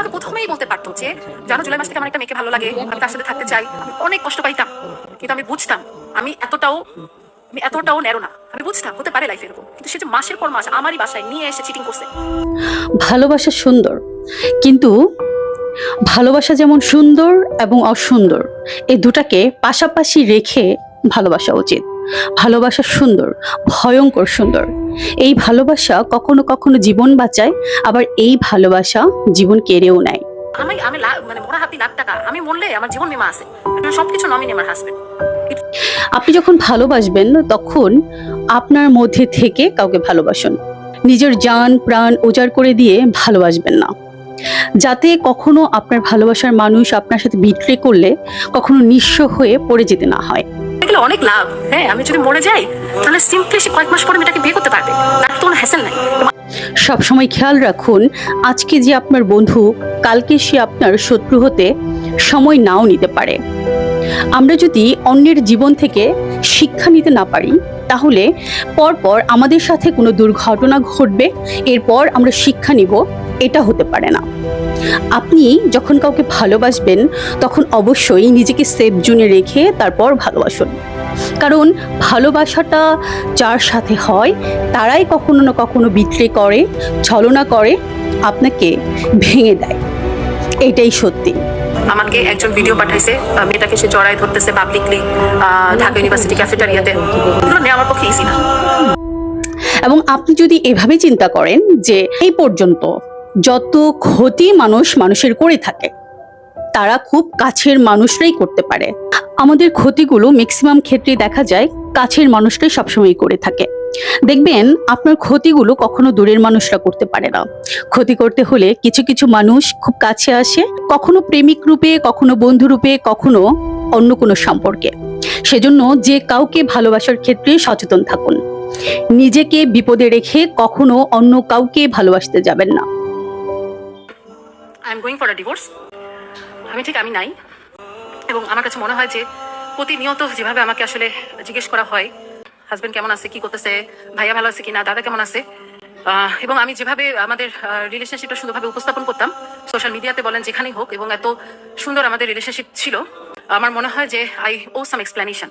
আমাকে প্রথমেই বলতে পারতো যে, জানো, জুলাই মাস থেকে আমার একটা মেয়েকে ভালো লাগে, আমি তার সাথে থাকতে চাই, আমি অনেক কষ্ট পাইতাম, কিন্তু আমি বুঝতাম, আমি এতটাও আমি এতটাও নেরো না, আমি বুঝতাম, হতে পারে লাইফ এরকম, কিন্তু সে যে মাসের পর মাস আমারই বাসায় নিয়ে এসে চিটিং করছে। ভালোবাসা সুন্দর, কিন্তু ভালোবাসা যেমন সুন্দর এবং অসুন্দর, এই দুটাকে পাশাপাশি রেখে ভালোবাসা উচিত। ভালোবাসা সুন্দর, ভয়ঙ্কর সুন্দর। এই ভালোবাসা কখনো কখনো জীবন বাঁচায় আবার এই ভালোবাসা জীবন কেড়েও নেয়। আমি আমি মানে মোড়া হাতি লাখ টাকা আমি মরলে আমার জীবন বিমা আছে। সবকিছু নমিনি আমার হাজবেন্ড আপনি যখন ভালোবাসবেন তখন আপনার মধ্যে থেকে কাউকে ভালোবাসুন। নিজের জান প্রাণ উজাড় করে দিয়ে ভালোবাসবেন না। যাতে কখনো আপনার ভালোবাসার মানুষ আপনার সাথে বিট্রে করলে কখনো নিঃস্ব হয়ে পড়ে যেতে না হয়। অনেক লাভ। হ্যাঁ আমি যদি মরে যাই তাহলে সিম্পলি কয়েক মাস পরে মেয়েটাকে বিয়ে হ্যাসেল নাই সবসময় খেয়াল রাখুন, আজকে যে আপনার বন্ধু, কালকে সে আপনার শত্রু হতে সময় নাও নিতে পারে। আমরা যদি অন্যের জীবন থেকে শিক্ষা নিতে না পারি, তাহলে পরপর আমাদের সাথে কোনো দুর্ঘটনা ঘটবে, এরপর আমরা শিক্ষা নিব, এটা হতে পারে না। আপনি যখন কাউকে ভালোবাসবেন, তখন অবশ্যই নিজেকে সেফ জোনে রেখে তারপর ভালোবাসুন। কারণ ভালোবাসাটা যার সাথে হয় তারাই কখনো না কখনো বিক্রি করে ছলনা করে আপনাকে ভেঙে দেয়। এটাই সত্যি। আমাকে একজন ভিডিও পাঠাইছে মেয়েটাকে সে জড়াই ধরতেছে পাবলিকলি ঢাকা ইউনিভার্সিটি ক্যাফেটারিয়াতে এগুলো নেওয়া আমার পক্ষে ইজি না। এবং আপনি যদি এভাবে চিন্তা করেন যে এই পর্যন্ত যত ক্ষতি মানুষ মানুষের করে থাকে তারা খুব কাছের মানুষরাই করতে পারে। আমাদের ক্ষতিগুলো ম্যাক্সিমাম ক্ষেত্রে দেখা যায়, কাছের মানুষরাই সবসময় করে থাকে। দেখবেন, আপনার ক্ষতিগুলো কখনো দূরের মানুষরা করতে পারে না। ক্ষতি করতে হলে কিছু কিছু মানুষ খুব কাছে আসে, কখনো প্রেমিক রূপে, কখনো বন্ধু রূপে, কখনো অন্য কোনো সম্পর্কে। সেজন্য যে কাউকে ভালোবাসার ক্ষেত্রে সচেতন থাকুন। নিজেকে বিপদে রেখে কখনো অন্য কাউকে ভালোবাসতে যাবেন না। I am going for divorce আমি ঠিক আমি নাই। এবং আমার কাছে মনে হয় যে প্রতিনিয়ত যেভাবে আমাকে আসলে জিজ্ঞেস করা হয়, হাজবেন্ড কেমন আছে? কি করতেছে? ভাইয়া ভালো আছে কিনা? দাদা কেমন আছে? এবং আমি যেভাবে আমাদের রিলেশনশিপটা সুন্দরভাবে উপস্থাপন করতাম সোশ্যাল মিডিয়াতে বলেন যেখানেই হোক এবং এত সুন্দর আমাদের রিলেশনশিপ ছিল, আমার মনে হয় যে I owe some explanation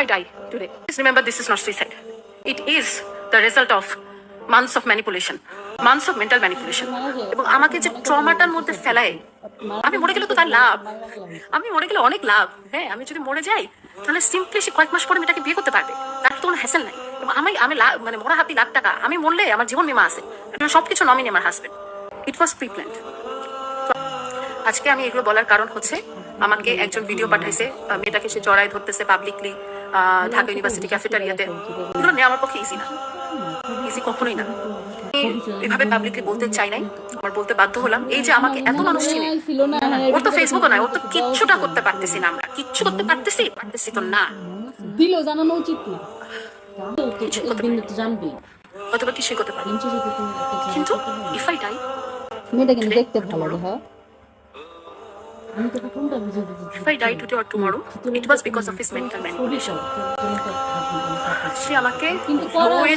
I die today remember this is not suicide it is the result of months of manipulation months of mental manipulation এবং আমাকে যে ট্রমাটার মধ্যে ফেলায়, আমি মরে গেলে তো তার লাভ। আমি মরে গেলে অনেক লাভ। হ্যাঁ আমি যদি মরে যাই, তাহলে সিম্পলি সে কয়েক মাস পরে মেয়েটাকে বিয়ে করতে পারবে। তার তো কোনো হ্যাসেল নাই। আমি আমি মানে মোড়া হাতি লাখ টাকা, আমি মরলে আমার জীবন বিমা আছে। সবকিছু নমিনি আমার husband it was pre planned আজকে আমি এগুলো বলার কারণ হচ্ছে, আমাকে একজন ভিডিও পাঠাইছে মেয়েটাকে সে জড়াই ধরতেছে পাবলিকলি ঢাকা ইউনিভার্সিটি ক্যাফেটারিয়াতে এগুলো নেওয়া আমার পক্ষে ইজি না। ইজি কখনোই না। এভাবে পাবলিকলি বলতে চাই নাই আমার বলতে বাধ্য হলাম এই যে আমাকে এত মানুষ চিনে ওর তো ফেসবুকও নয় ওর তো কিচ্ছুটা করতে পারতেছি না আমরা কিচ্ছু করতে পারতেছি পারতেছি তো না। দিল জানানো উচিত না। জানবি। অথবা কিছুই করতে পারি। কিন্তু ইফ আই ডাই মেয়েটা কিন্তু দেখতে ভালো হয় হ্যাঁ? I die today or tomorrow it was because of his mental manipulation সে আমাকে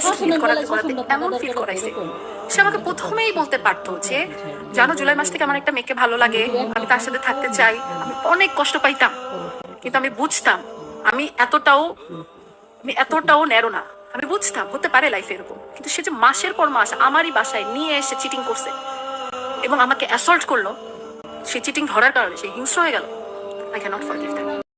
শাসনের feel করাতে করাতে এমন ফিল করাইছে। সে আমাকে প্রথমেই বলতে পারতো যে জানো জুলাই মাস থেকে আমার একটা মেয়েকে ভালো লাগে আমি তার সাথে থাকতে চাই আমি অনেক কষ্ট পাইতাম কিন্তু আমি বুঝতাম আমি এতটাও আমি এতটাও নেরো না। আমি বুঝতাম হতে পারে লাইফ এরকম কিন্তু সে যে মাসের পর মাস আমারই বাসায় নিয়ে এসে চিটিং করছে এবং আমাকে অ্যাসল্ট করল সে চিটিং ধরার কারণে সে হিংস্র হয়ে গেল। I cannot forgive that